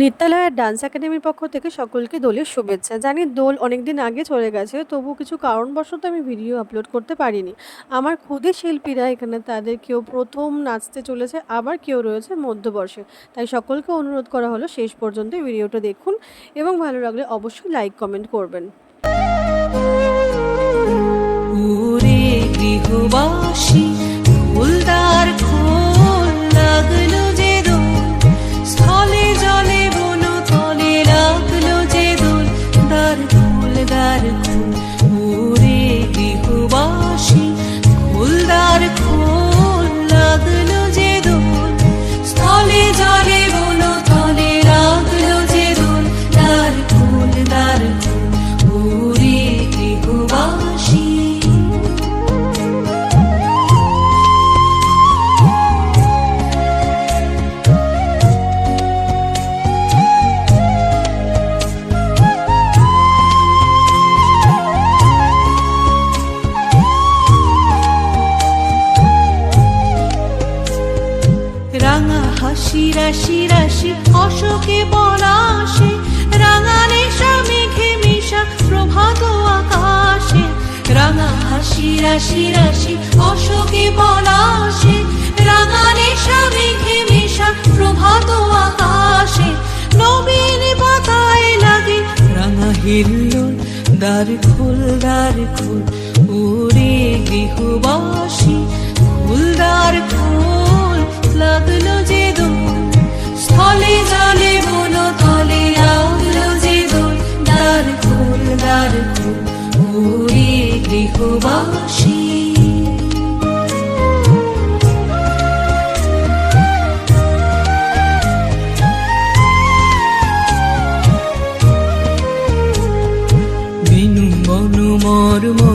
নিত্যালয়ের dance একাডেমির পক্ষ থেকে সকলকে দোলের শুভেচ্ছা। জানি দোল অনেক দিন আগে চলে গেছে, তবু কিছু কারণবশত আমি ভিডিও আপলোড করতে পারিনি। আমার খুদে শিল্পীরা এখানে তাদের কেউ প্রথম নাচতে চলেছে, আবার কেউ রয়েছে মধ্যবর্ষে। তাই সকলকে অনুরোধ করা হলো শেষ পর্যন্ত ভিডিওটা দেখুন এবং ভালো লাগলে অবশ্যই লাইক, কমেন্ট করবেন। গৃহবাসী রাঙা হাসি, রাশি রাশি, অশোকে পলাশে রাঙা নেশা, মেঘে মিশা, প্রভাত আকাশে। রাঙা হাসি, রাশি রাশি, অশোকে পলাশে রাঙা নেশা, মেঘে মিশা, প্রভাত আকাশে। নবীন পাতায় লাগে রাঙা হিল্লোল, দ্বার খোল দ্বার খোল ওরে গৃহবাসী। ফুলদার ফুল লাগল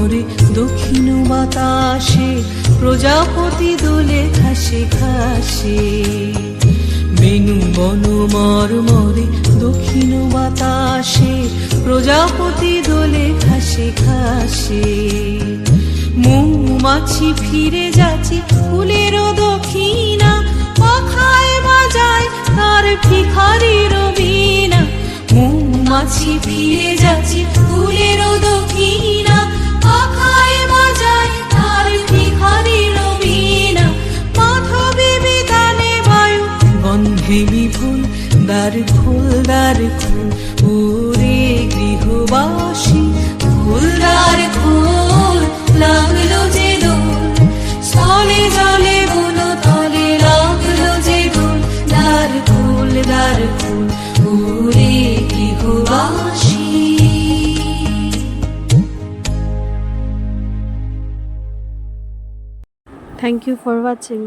মরে দক্ষিণ বাতাসে, প্রজাপতি দোলে ঘাসে ঘাসে। বেনু বন মর মরে দক্ষিণ বাতাসে, প্রজাপতি দোলে ঘাসে ঘাসে। মৌমাছি ফিরে যাচ্ছে ফুলের দক্ষিণা, পাখায় বাজায় তার ভিখারির বীণা। মৌমাছি ফিরে খোল দ্বার খোল ওরে গৃহবাসী। খোল দ্বার খোল লাগল যে দোল জলে বন তলে লাগল যে দোল। দ্বার খোল দ্বার খোল ওরে গৃহবাসী। Thank you for watching